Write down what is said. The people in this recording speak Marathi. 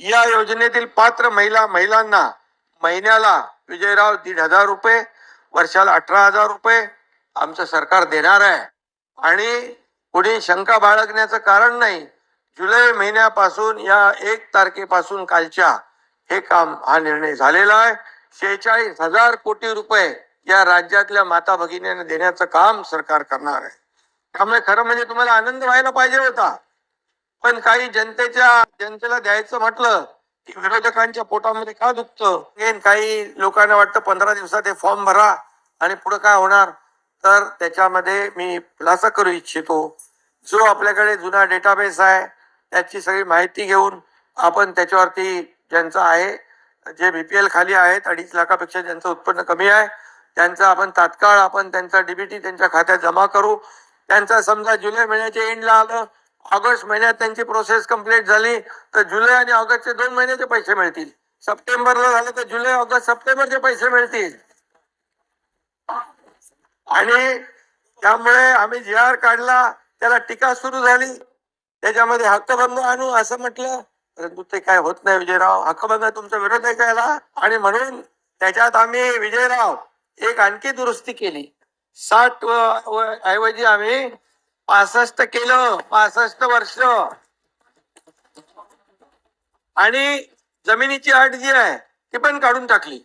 या योजनेतील पात्र महिला महिलांना महिन्याला विजयराव दीड हजार रुपये वर्षाला अठरा हजार रुपये आमचं सरकार देणार आहे. आणि पुढे शंका बाळगण्याचं कारण नाही जुलै महिन्यापासून या एक तारखेपासून कालच्या हे काम हा निर्णय झालेला आहे. शेहेचाळीस हजार कोटी रुपये या राज्यातल्या माता भगिनींना देण्याचं काम सरकार करणार आहे. त्यामुळे खरं म्हणजे तुम्हाला आनंद व्हायला पाहिजे होता. पण काही जनतेच्या जनतेला द्यायचं म्हटलं की विरोधकांच्या पोटामध्ये का दुखतं? काही लोकांना वाटतं पंधरा दिवसात हे फॉर्म भरा आणि पुढे काय होणार? तर त्याच्यामध्ये मी खुलासा करू इच्छितो. जो आपल्याकडे जुना डेटाबेस आहे त्याची सगळी माहिती घेऊन आपण त्याच्यावरती ज्यांचं आहे जे बीपीएल खाली आहेत अडीच लाखापेक्षा ज्यांचं उत्पन्न कमी आहे त्यांचं आपण तात्काळ आपण त्यांचा डीबीटी त्यांच्या खात्यात जमा करू. त्यांचा समजा जुलै महिन्याच्या एंडला आलं ऑगस्ट महिन्यात त्यांची प्रोसेस कंप्लीट झाली तर जुलै आणि ऑगस्टचे दोन महिन्याचे पैसे मिळतील. सप्टेंबरला झालं तर जुलै ऑगस्ट सप्टेंबरचे पैसे मिळतील. आणि त्यामुळे आम्ही जी आर काढला त्याला टीका सुरू झाली. त्याच्यामध्ये हक्कभंग आणू असं म्हटलं. परंतु ते काय होत नाही विजयराव. हक्कभंग तुमचा विरोध आहे कायला आणि म्हणून त्याच्यात आम्ही विजयराव एक आणखी दुरुस्ती केली. साठ व- ऐवजी आम्ही पासष्ट केलं पासष्ट वर्ष. आणि जमिनीची अट जी आहे ती पण काढून टाकली.